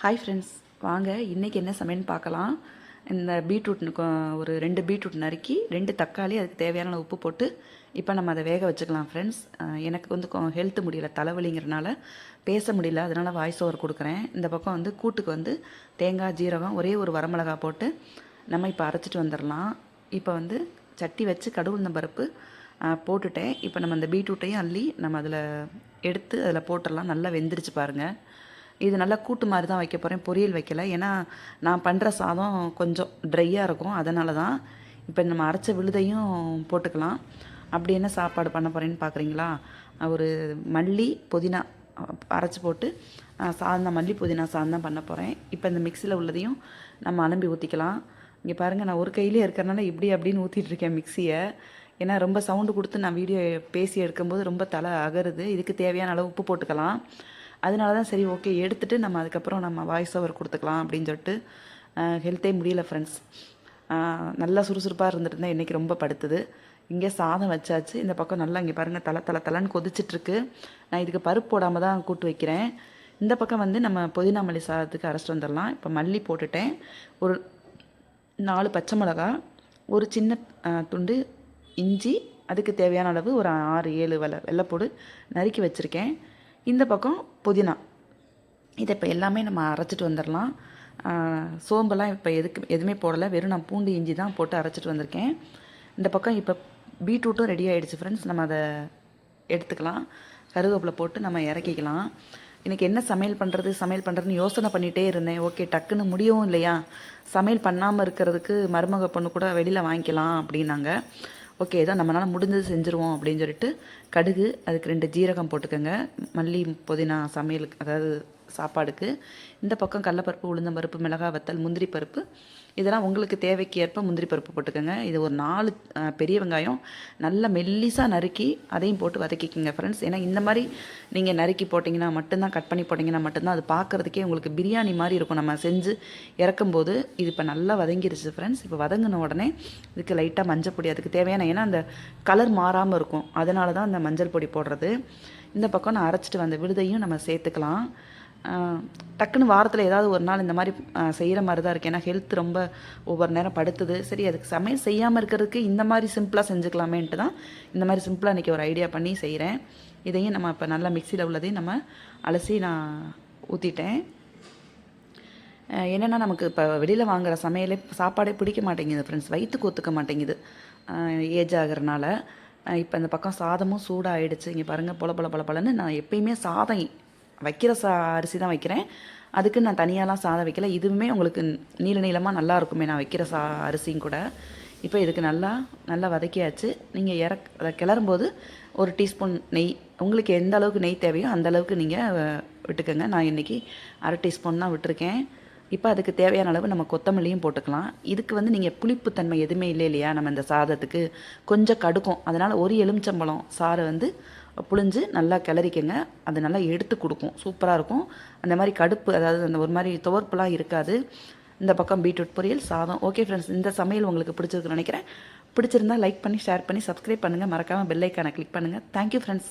Hi friends வாங்க இன்றைக்கி என்ன சமையல்னு பார்க்கலாம். இந்த பீட்ரூட் ஒரு ரெண்டு பீட்ரூட் நறுக்கி ரெண்டு தக்காளி அதுக்கு தேவையான உப்பு போட்டு இப்போ நம்ம அதை வேக வச்சுக்கலாம் ஃப்ரெண்ட்ஸ் எனக்கு வந்து ஹெல்த் முடியல தலைவலிங்கிறனால பேச முடியல அதனால் வாய்ஸ் ஓவர் கொடுக்குறேன். இந்த பக்கம் வந்து கூட்டுக்கு வந்து தேங்காய் ஜீரகம் ஒரே ஒரு வரமிளகா போட்டு நம்ம இப்போ அரைச்சிட்டு வந்துடலாம் இப்போ வந்து சட்டி வச்சு கடுகு பருப்பு போட்டுட்டேன். இப்போ நம்ம அந்த பீட்ரூட்டையும் அள்ளி நம்ம அதில் எடுத்து அதில் போட்டுடலாம் நல்லா வெந்துருச்சு பாருங்கள் இது நல்லா கூட்டு மாதிரி தான் வைக்க போகிறேன் பொரியல் வைக்கல. ஏன்னா நான் பண்ணுற சாதம் கொஞ்சம் ட்ரையாக இருக்கும். அதனால தான் இப்போ நம்ம அரைச்ச விழுதையும் போட்டுக்கலாம். அப்படி என்ன சாப்பாடு பண்ண போகிறேன்னு பார்க்குறீங்களா ஒரு மல்லி புதினா அரைச்சி போட்டு அஹ், சாதம் மல்லி புதினா சாதம் தான் பண்ண போகிறேன் இப்போ இந்த மிக்சியில் உள்ளதையும் நம்ம அலம்பி ஊற்றிக்கலாம் இங்கே பாருங்கள் நான் ஒரு கையிலே இருக்கிறனால இப்படி அப்படின்னு ஊற்றிட்டு இருக்கேன் மிக்சியை ஏன்னா ரொம்ப சவுண்டு கொடுத்து நான் வீடியோ பேசி எடுக்கும்போது ரொம்ப தலை அகருது. இதுக்கு தேவையான அளவு உப்பு போட்டுக்கலாம். அதனால தான் சரி ஓகே எடுத்துட்டு நம்ம அதுக்கப்புறம் நம்ம வாய்ஸ் ஓவர் கொடுத்துக்கலாம் அப்படின்னு சொல்லிட்டு ஹெல்த்தே முடியல ஃப்ரெண்ட்ஸ் நல்லா சுறுசுறுப்பாக இருந்துட்டு இருந்தேன். இன்றைக்கி ரொம்ப படுத்துது. இங்கே சாதம் வச்சாச்சு. இந்த பக்கம் நல்லா இங்கே பாருங்கள் தலை தலை தலைன்னு கொதிச்சிட்ருக்கு. நான் இதுக்கு பருப்பு போடாமல் தான் கூட்டு வைக்கிறேன். இந்த பக்கம் வந்து நம்ம புதினா மல்லி சாதத்துக்கு அரைச்சிட்டு வந்துடலாம். இப்போ மல்லி போட்டுட்டேன். ஒரு நாலு பச்சை மிளகா ஒரு சின்ன துண்டு இஞ்சி அதுக்கு தேவையான அளவு ஒரு ஆறு ஏழு வெள்ளை வெள்ளைப்பூடு நறுக்கி வச்சுருக்கேன். இந்த பக்கம் புதினா. இதை இப்போ எல்லாமே நம்ம அரைச்சிட்டு வந்துடலாம் சோம்பெல்லாம் இப்போ எதுக்கு எதுவுமே போடலை. வெறும் நான் பூண்டு இஞ்சி தான் போட்டு அரைச்சிட்டு வந்திருக்கேன். இந்த பக்கம் இப்போ பீட்ரூட்டும் ரெடி ஆகிடுச்சு ஃப்ரெண்ட்ஸ் நம்ம அதை எடுத்துக்கலாம். கருவேப்பிலை போட்டு நம்ம இறக்கிக்கலாம். எனக்கு என்ன சமையல் பண்ணுறது சமையல் பண்ணுறதுன்னு யோசனை பண்ணிகிட்டே இருந்தேன். ஓகே டக்குன்னு முடியவும் இல்லையா? சமையல் பண்ணாமல் இருக்கிறதுக்கு மருமக பொண்ணு கூட வெளியில் வாங்கிக்கலாம் அப்படின்னாங்க. ஓகே ஏதோ நம்மளால் முடிஞ்சது செஞ்சுருவோம் அப்படின்னு சொல்லிட்டு கடுகு அதுக்கு ரெண்டு ஜீரகம் போட்டுக்கோங்க. மல்லி புதினா சமையலுக்கு அதாவது சாப்பாடுக்கு. இந்த பக்கம் கடலப்பருப்பு உளுந்தம்பருப்பு மிளகாய் வத்தல் முந்திரி பருப்பு. இதெல்லாம் உங்களுக்கு தேவைக்கு ஏற்ப முந்திரி பருப்பு போட்டுக்கோங்க. இது ஒரு நாலு பெரிய வெங்காயம். நல்லா மெல்லிசாக நறுக்கி அதையும் போட்டு வதக்கிக்கோங்க ஃப்ரெண்ட்ஸ் ஏன்னா இந்த மாதிரி நீங்கள் நறுக்கி போட்டிங்கன்னா மட்டும்தான் கட் பண்ணி போட்டிங்கன்னா மட்டும்தான் அது பார்க்குறதுக்கே உங்களுக்கு பிரியாணி மாதிரி இருக்கும். நம்ம செஞ்சு இறக்கும்போது இது இப்போ நல்லா வதங்கிருச்சு ஃப்ரெண்ட்ஸ் இப்போ வதங்கின உடனே இதுக்கு லைட்டாக மஞ்சள் பொடி அதுக்கு தேவையான ஏன்னா அந்த கலர் மாறாமல் இருக்கும். அதனால தான் அந்த மஞ்சள் பொடி போடுறது. இந்த பக்கம் நான் அரைச்சிட்டு வந்த விழுதையும் நம்ம சேர்த்துக்கலாம். டக்குன்னு வாரத்தில் ஏதாவது ஒரு நாள் இந்த மாதிரி செய்கிற மாதிரி தான் இருக்குது ஏன்னா ஹெல்த் ரொம்ப ஒவ்வொரு நேரம் படுத்துது. சரி அதுக்கு சமையல் செய்யாமல் இருக்கிறதுக்கு இந்த மாதிரி சிம்பிளாக செஞ்சுக்கலாமேன்ட்டு தான் இந்த மாதிரி சிம்பிளாக இன்றைக்கி ஒரு ஐடியா பண்ணி செய்கிறேன் இதையும் நம்ம இப்போ நல்லா மிக்சியில் உள்ளதையும் நம்ம அலசி நான் ஊற்றிட்டேன் என்னென்னா நமக்கு இப்போ வெளியில் வாங்குகிற சமையலே சாப்பாடே பிடிக்க மாட்டேங்குது ஃப்ரெண்ட்ஸ் வயிற்றுக்கு ஒத்துக்க மாட்டேங்குது. ஏஜ் ஆகிறனால இப்போ இந்த பக்கம் சாதமும் சூடாகிடுச்சு இங்கே பாருங்கள் பொல பொல பொல பலன்னு நான் எப்பயுமே சாதம் வைக்கிற சா அரிசி தான் வைக்கிறேன். அதுக்கு நான் தனியாலாம் சாதம் வைக்கல. இதுவுமே உங்களுக்கு நீள நீளமாக நல்லா இருக்குமே நான் வைக்கிற சா அரிசியும் கூட. இப்போ இதுக்கு நல்லா நல்லா வதக்கியாச்சு. நீங்கள் இறக் அதை கிளறும்போது ஒரு டீஸ்பூன் நெய். உங்களுக்கு எந்த அளவுக்கு நெய் தேவையோ அந்த அளவுக்கு நீங்கள் விட்டுக்கோங்க. நான் இன்றைக்கி அரை டீஸ்பூன் தான் விட்டுருக்கேன். இப்போ அதுக்கு தேவையான அளவு நம்ம கொத்தமல்லியும் போட்டுக்கலாம். இதுக்கு வந்து நீங்கள் புளிப்புத்தன்மை எதுவுமே இல்லை இல்லையா? நம்ம இந்த சாதத்துக்கு கொஞ்சம் கடுக்கும். அதனால் ஒரு எலுமிச்சம்பழம் சாறை வந்து புழிஞ்சு நல்லா கிளறிக்கங்க. அது நல்லா எடுத்து கொடுக்கும். சூப்பராக இருக்கும். அந்த மாதிரி கடுப்பு அதாவது அந்த ஒரு மாதிரி துவர்ப்புலாம் இருக்காது. இந்த பக்கம் பீட்ரூட் பொரியல் சாதம். ஓகே ஃப்ரெண்ட்ஸ் இந்த சமையல் உங்களுக்கு பிடிச்சிருக்குன்னு நினைக்கிறேன். பிடிச்சிருந்தா லைக் பண்ணி ஷேர் பண்ணி சப்ஸ்கிரைப் பண்ணுங்கள் மறக்காமல் பெல்லைக்கான கிளிக் பண்ணுங்கள் தேங்க்யூ ஃப்ரெண்ட்ஸ்